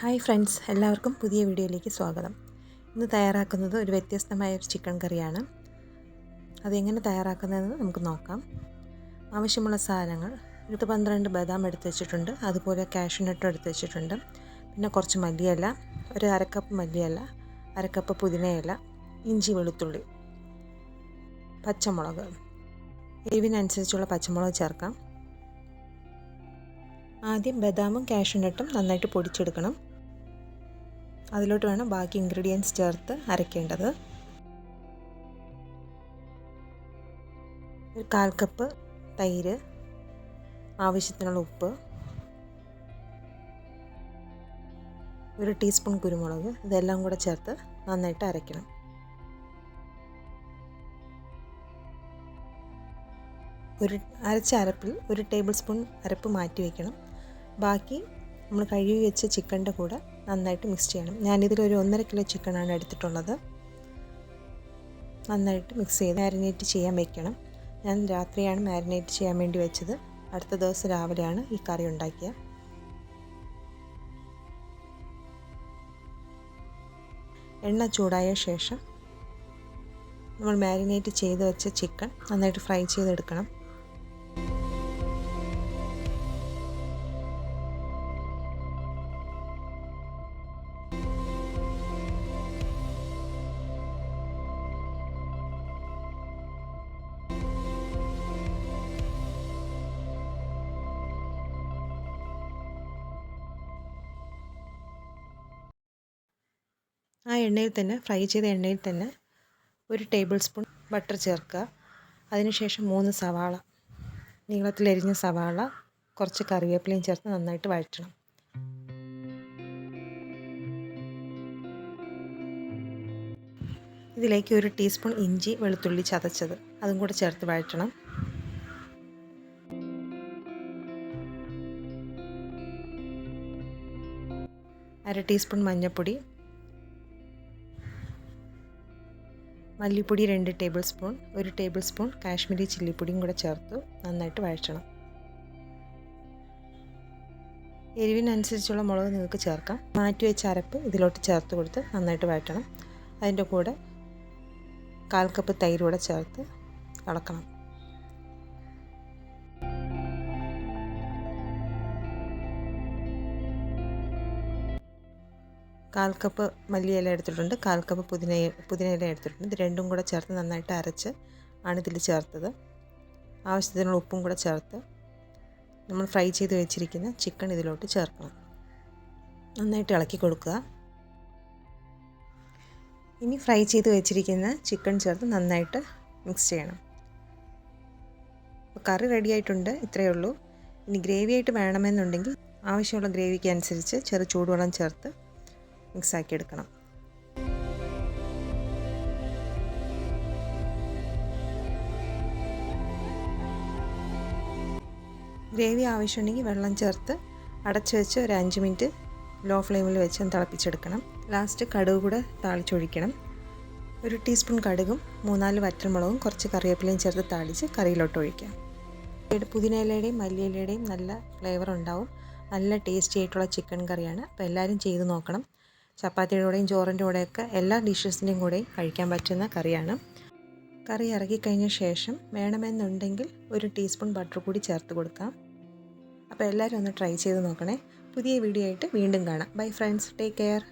Hi friends എല്ലാവർക്കും പുതിയ വീഡിയോയിലേക്ക് സ്വാഗതം. ഇന്ന് തയ്യാറാക്കുന്നത് ഒരു വ്യത്യസ്തമായ ഒരു ചിക്കൻ കറിയാണ്. അതെങ്ങനെ തയ്യാറാക്കുന്നതെന്ന് നമുക്ക് നോക്കാം. ആവശ്യമുള്ള സാധനങ്ങൾ ഇത് പന്ത്രണ്ട് ബദാം എടുത്ത് വെച്ചിട്ടുണ്ട് അതുപോലെ കാഷ്യൂനട്ടും എടുത്ത് വെച്ചിട്ടുണ്ട്. പിന്നെ കുറച്ച് മല്ലിയല്ല ഒരു അരക്കപ്പ് മല്ലിയില അരക്കപ്പ് പുതിനയില ഇഞ്ചി വെളുത്തുള്ളി പച്ചമുളക് എരിവിനനുസരിച്ചുള്ള പച്ചമുളക് ചേർക്കാം. ആദ്യം ബദാമും കാഷ്യൂനട്ടും നന്നായിട്ട് പൊടിച്ചെടുക്കണം. അതിലോട്ട് വേണം ബാക്കി ഇൻഗ്രീഡിയൻസ് ചേർത്ത് അരയ്ക്കേണ്ടത് ഒരു കാൽ കപ്പ് തൈര് ആവശ്യത്തിനുള്ള ഉപ്പ് ഒരു ടീസ്പൂൺ കുരുമുളക് ഇതെല്ലാം കൂടെ ചേർത്ത് നന്നായിട്ട് അരയ്ക്കണം ഒരു അരച്ച അരപ്പിൽ ഒരു ടേബിൾ സ്പൂൺ അരപ്പ് മാറ്റി വയ്ക്കണം ബാക്കി നമ്മൾ കഴുകി വെച്ച ചിക്കന്റെ കൂടെ നന്നായിട്ട് മിക്സ് ചെയ്യണം. ഞാനിതിലൊരു ഒന്നര കിലോ ചിക്കനാണ് എടുത്തിട്ടുള്ളത്. നന്നായിട്ട് മിക്സ് ചെയ്ത് മാരിനേറ്റ് ചെയ്യാൻ വെക്കണം. ഞാൻ രാത്രിയാണ് മാരിനേറ്റ് ചെയ്യാൻ വേണ്ടി വെച്ചത്. അടുത്ത ദിവസം രാവിലെയാണ് ഈ കറി ഉണ്ടാക്കിയത് എണ്ണ ചൂടായ ശേഷം നമ്മൾ മാരിനേറ്റ് ചെയ്ത് വെച്ച ചിക്കൻ നന്നായിട്ട് ഫ്രൈ ചെയ്തെടുക്കണം. ആ എണ്ണയിൽ തന്നെ ഫ്രൈ ചെയ്ത എണ്ണയിൽ തന്നെ ഒരു ടേബിൾ സ്പൂൺ ബട്ടർ ചേർക്കുക. അതിനുശേഷം മൂന്ന് സവാള നീളത്തിലരിഞ്ഞ സവാള കുറച്ച് കറിവേപ്പിലയും ചേർത്ത് നന്നായിട്ട് വഴറ്റണം. ഇതിലേക്ക് ഒരു ടീസ്പൂൺ ഇഞ്ചി വെളുത്തുള്ളി ചതച്ചത് അതും കൂടെ ചേർത്ത് വഴറ്റണം. അര ടീസ്പൂൺ മഞ്ഞൾപ്പൊടി മല്ലിപ്പൊടി രണ്ട് ടേബിൾ സ്പൂൺ ഒരു ടേബിൾ സ്പൂൺ കാശ്മീരി ചില്ലിപ്പൊടിയും കൂടെ ചേർത്ത് നന്നായിട്ട് വഴറ്റണം. എരിവിനനുസരിച്ചുള്ള മുളക് നിങ്ങൾക്ക് ചേർക്കാം. മാറ്റി വെച്ച അരപ്പ് ഇതിലോട്ട് ചേർത്ത് കൊടുത്ത് നന്നായിട്ട് വഴറ്റണം. അതിന്റെ കൂടെ കാൽ കപ്പ് തൈരൂടെ ചേർത്ത് ഇളക്കണം കാൽ കപ്പ് മല്ലിയില എടുത്തിട്ടുണ്ട്. കാൽ കപ്പ് പുതിന പുതിനയില എടുത്തിട്ടുണ്ട്. ഇത് രണ്ടും കൂടെ ചേർത്ത് നന്നായിട്ട് അരച്ച് ആണ് ഇതിൽ ചേർത്തത്. ആവശ്യത്തിനുള്ള ഉപ്പും കൂടെ ചേർത്ത് നമ്മൾ ഫ്രൈ ചെയ്ത് വെച്ചിരിക്കുന്ന ചിക്കൻ ഇതിലോട്ട് ചേർക്കണം. നന്നായിട്ട് ഇളക്കി കൊടുക്കുക. ഇനി ഫ്രൈ ചെയ്ത് വെച്ചിരിക്കുന്ന ചിക്കൻ ചേർത്ത് നന്നായിട്ട് മിക്സ് ചെയ്യണം. അപ്പോൾ കറി റെഡി ആയിട്ടുണ്ട്. ഇത്രയേ ഉള്ളൂ. ഇനി ഗ്രേവി ആയിട്ട് വേണമെന്നുണ്ടെങ്കിൽ ആവശ്യമുള്ള ഗ്രേവിക്ക് അനുസരിച്ച് ചെറു ചൂടുവെള്ളം ചേർത്ത് മിക്സാക്കി എടുക്കണം. ഗ്രേവി ആവശ്യമുണ്ടെങ്കിൽ വെള്ളം ചേർത്ത് അടച്ചു വെച്ച് ഒരു അഞ്ച് മിനിറ്റ് ലോ ഫ്ലെയിമിൽ വെച്ച് തിളപ്പിച്ചെടുക്കണം. ലാസ്റ്റ് കടുക് കൂടെ താളിച്ചൊഴിക്കണം. ഒരു ടീസ്പൂൺ കടുകും മൂന്നാൽ വറ്റൽമുളകും കുറച്ച് കറിവേപ്പിലയും ചേർത്ത് താളിച്ച് കറിയിലോട്ട് ഒഴിക്കാം. പുതിനയിലയുടെയും മല്ലിയിലയുടെയും നല്ല ഫ്ലേവർ ഉണ്ടാവും. നല്ല ടേസ്റ്റി ആയിട്ടുള്ള ചിക്കൻ കറിയാണ്. അപ്പോൾ എല്ലാവരും ചെയ്ത് നോക്കണം. ചപ്പാത്തിയുടെ കൂടെയും ചോറിന്റെ കൂടെയൊക്കെ എല്ലാ ഡിഷസിന്റെയും കൂടെയും കഴിക്കാൻ പറ്റുന്ന കറിയാണ്. കറി ഇറക്കിക്കഴിഞ്ഞ ശേഷം വേണമെന്നുണ്ടെങ്കിൽ ഒരു ടീസ്പൂൺ ബട്ടർ കൂടി ചേർത്ത് കൊടുക്കാം. അപ്പോൾ എല്ലാവരും ഒന്ന് ട്രൈ ചെയ്ത് നോക്കണേ. പുതിയ വീഡിയോ ആയിട്ട് വീണ്ടും കാണാം. Bye friends. Take care.